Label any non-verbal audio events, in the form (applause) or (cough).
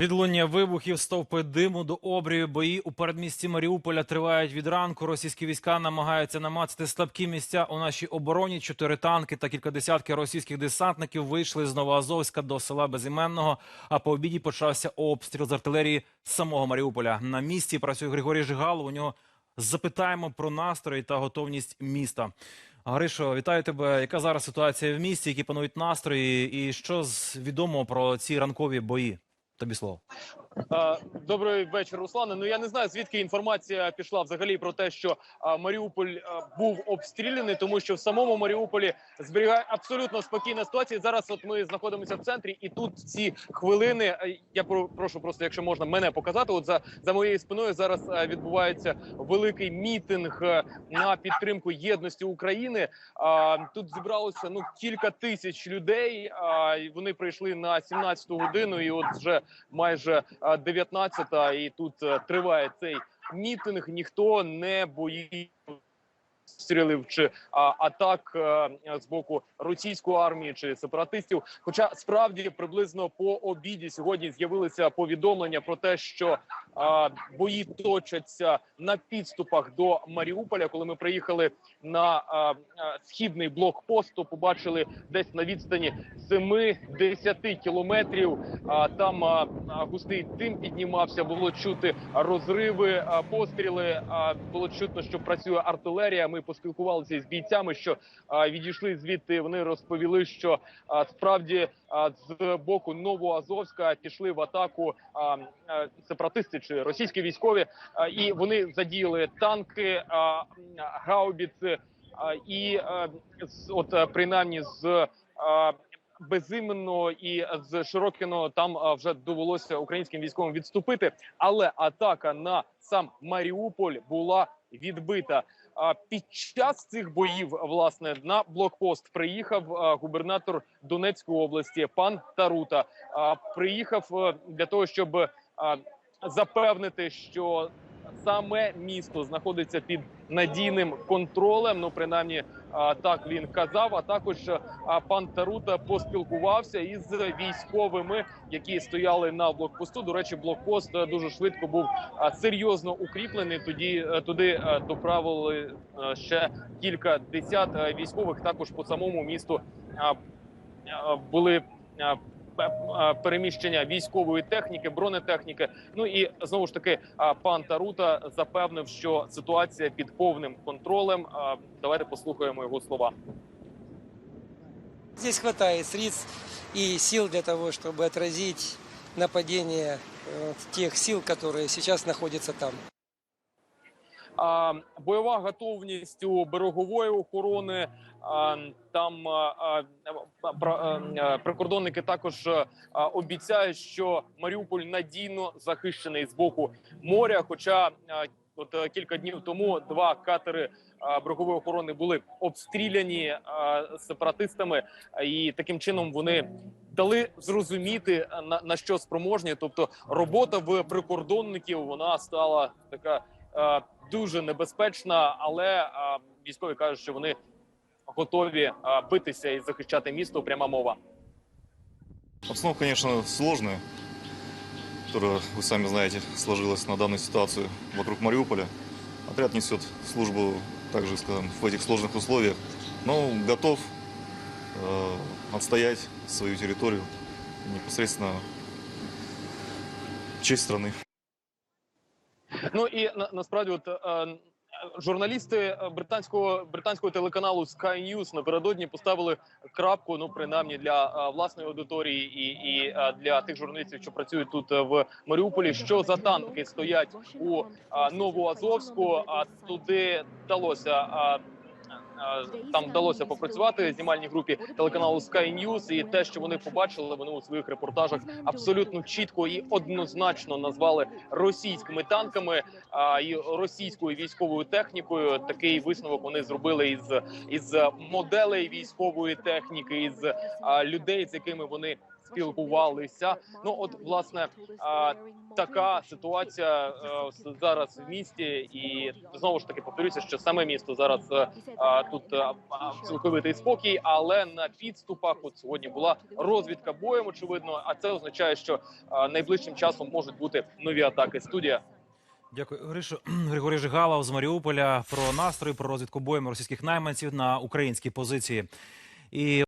Відлуння вибухів, стовпи диму до обрію. Бої у передмісті Маріуполя тривають від ранку. Російські війська намагаються намацати слабкі місця у нашій обороні. Чотири танки та кілька десятків російських десантників вийшли з Новоазовська до села Безіменного. А по обіді почався обстріл з артилерії самого Маріуполя. На місці працює Григорій Жигалов. У нього запитаємо про настрої та готовність міста. Гришо, вітаю тебе. Яка зараз ситуація в місті? Які панують настрої, і що відомо про ці ранкові бої? Тобі слово. Добрий вечір, Руслане. Ну я не знаю звідки інформація пішла взагалі про те, що Маріуполь був обстріляний, тому що в самому Маріуполі зберігає абсолютно спокійна ситуація. Зараз от ми знаходимося в центрі, і тут ці хвилини. Я прошу просто, якщо можна, мене показати. От за, за моєю спиною зараз відбувається великий мітинг на підтримку єдності України. Тут зібралося ну кілька тисяч людей. Вони прийшли на 17-ту годину, і от вже майже 19-та, і тут е, триває цей мітинг. Ніхто не боїться стрілив чи а, атак а, з боку російської армії чи сепаратистів. Хоча справді приблизно по обіді сьогодні з'явилися повідомлення про те, що бої точаться на підступах до Маріуполя. Коли ми приїхали на східний блокпост, то побачили десь на відстані 7-10 кілометрів. Там густий дим піднімався. Було чути розриви, постріли. Було чутно, що працює артилерія. Ми поспілкувалися з бійцями, що відійшли звідти. Вони розповіли, що справді з боку Новоазовська пішли в атаку сепаратисти чи російські військові, і вони задіяли танки, а, гаубіци. І з- от принаймні з безіменного і з Широкіного там вже довелося українським військовим відступити, але атака на сам Маріуполь була відбита. Під час цих боїв власне на блокпост приїхав губернатор Донецької області пан Тарута. Приїхав е, для того, щоб запевнити, що саме місто знаходиться під надійним контролем. Ну, принаймні, так він казав. А також пан Тарута поспілкувався із військовими, які стояли на блокпосту. До речі, блокпост е, дуже швидко був серйозно укріплений. Тоді е, туди е, доправили ще кілька десят військових. Також по самому місту були а, пе- а, Переміщення військової техніки, бронетехніки. Ну і знову ж таки, а, пан Тарута запевнив, що ситуація під повним контролем. А, Давайте послухаємо його слова. Здесь хватает средств и сил для того, чтобы отразить нападение э, тех сил, которые сейчас находятся там. А, бойова готовність у берегової охорони. там прикордонники також обіцяють, що Маріуполь надійно захищений з боку моря. Хоча от е, кілька днів тому два катери берегової охорони були обстріляні сепаратистами, і таким чином вони. Дали зрозуміти на, на що спроможні, тобто робота в прикордонників вона стала така е, дуже небезпечна, але е, військові кажуть, що вони готові е, битися і захищати місто. Пряма мова. Обстановка, конечно, сложная, которая, вы сами знаете, сложилась на данную ситуацию вокруг Мариуполя. Отряд несет службу, также, скажем, в этих сложных условиях, но готов э, отстоять свою территорию непосредственно в честь страны. Ну і на, насправді, от е, журналісти е, британського британського телеканалу Sky News напередодні поставили крапку. Ну принаймні для е, власної аудиторії і, і е, для тих журналістів, що працюють тут в Маріуполі. Що за танки стоять у Новоазовську? А туди вдалося. Там вдалося попрацювати знімальній групі телеканалу Sky News, і те, що вони побачили, вони у своїх репортажах абсолютно чітко і однозначно назвали російськими танками а, і російською військовою технікою. Такий висновок вони зробили із із моделей військової техніки, із а, людей, з якими вони спілкувалися. Ну от власне така ситуація е, зараз в місті, і знову ж таки повторюся, що саме місто зараз е, тут е, цілковитий спокій, але на підступах от сьогодні була розвідка боєм, очевидно. А це означає, що найближчим часом можуть бути нові атаки. Студія. Дякую, Гришо. (clears throat) Григорій Жигалов з Маріуполя про настрої, про розвідку боєм російських найманців на українській позиції. І